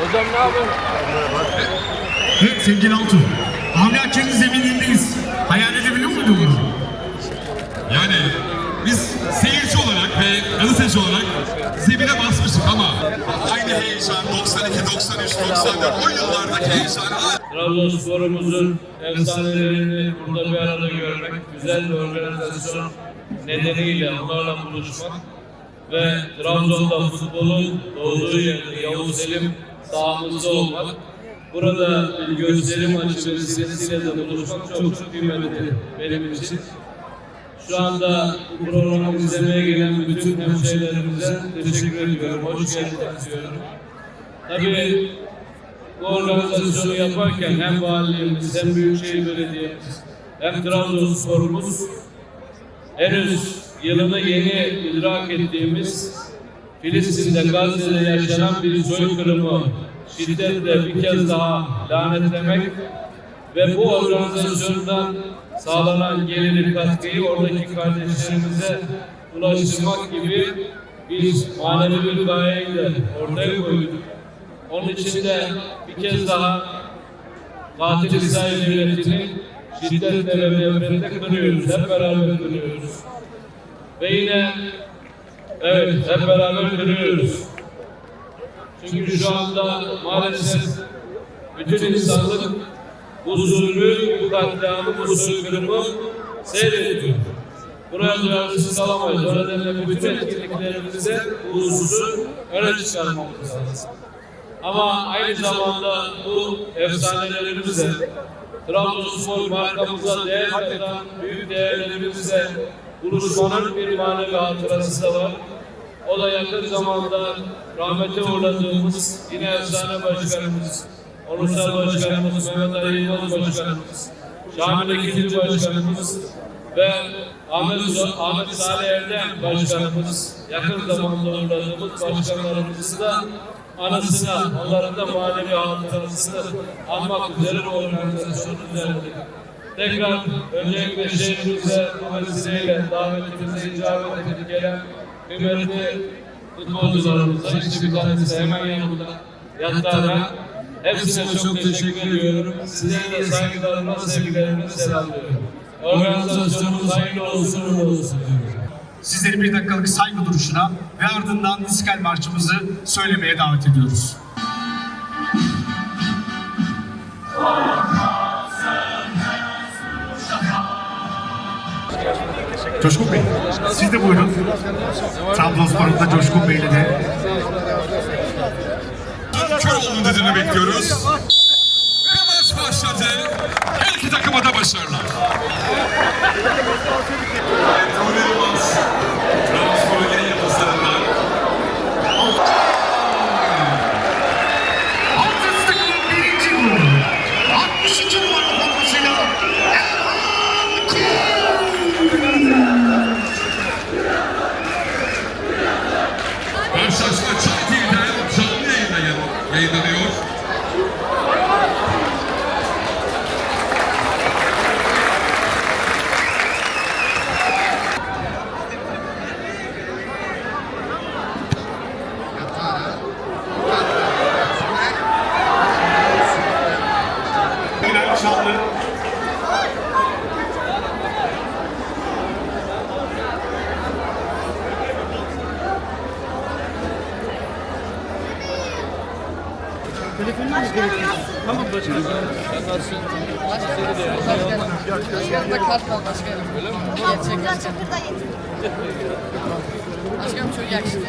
Hocam ne yapıyorsun? Evet sevgili Altun. Avni Akçe'nin zeminindeyiz. Hayal edebiliyor muydun bunu? Yani biz seyirci olarak ve gazeteci olarak zemine basmıştık ama aynı heyecan 92, 93, 94 o yıllardaki heyecan Trabzonspor'umuzun efsanelerini burada bir arada görmek, güzel bir organizasyon nedeniyle onlarla buluşmak ve Trabzon'da futbolun doğduğu yerde Yavuz Selim sahamızda olmak, burada bir gösteri maçı vesilesiyle de buluşmak çok çok kıymetli benim için. Şu anda bu programı izlemeye gelen bütün hemşehrilerimize teşekkür ediyorum. Hoş geldiniz diyorum. Tabii bu organizasyonu yaparken hem valiliğimiz hem Büyükşehir Belediye'miz hem Trabzonspor'umuz henüz yılını yeni idrak ettiğimiz Filistin'de Gazze'de yaşanan bir soykırımı şiddetle bir kez daha lanetlemek ve bu organizasyondan sağlanan geliri katkıyı oradaki kardeşlerimize ulaştırmak gibi bir manevi bir gayeyle ortaya koyduk. Onun için de bir kez daha katil İsrail devletini şiddetle ve nefretle kınıyoruz. Hep beraber kınıyoruz. Ve yine evet hep beraber kınıyoruz. Çünkü şu anda maalesef bütün insanlık bu zulmü, bu katliamı, bu soykırımı seyrediyor. Buraya duyarsız kalamayız. O nedenle bütün etkinliklerimizde bu hususu öne çıkarmamız lazım. Ama aynı zamanda bu efsanelerimize, Trabzonspor markamıza değer katan büyük değerlerimize buluşmanın bir manevi hatırası da var. O da yakın zamanda rahmete uğradığımız yine efsane başkanımız, Onursal Başkanımız, Mehmet Ali Yılmaz Başkanımız, Şamil Ekilci Başkanımız ve Ahmet, Ahmet Salih Erdem Başkanımız, yakın zamanda uğradığımız başkanlarımızı da anısına, onların da manevi hatırasını anmak üzere bu organizasyonu düzenledik. Tekrar öncelikle şehrimize bu vesileyle davetimize icabet edip gelen kıymetli futbolcularımıza, işte bir tanesi hemen yanımda yattara. Hepsine çok teşekkür ediyorum. Sizlere de saygılarımla, sevgilerimi selamlıyorum. Organizasyonumuz hayırlı olsun, olsun diyorum. Sizleri bir dakikalık saygı duruşuna ve ardından İstiklal Marşımızı söylemeye davet ediyoruz. Coşkun Bey, siz de buyurun. Trabzonspor'un da Coşkun Bey'le de Köroğlu'nun dediğini bekliyoruz. Ve maç başladı. Her iki takıma da başarılar. Україна Başkanımda kart var başkanım. Öyle mi? Gerçek gerçek. Başkanım çok yakışıklı.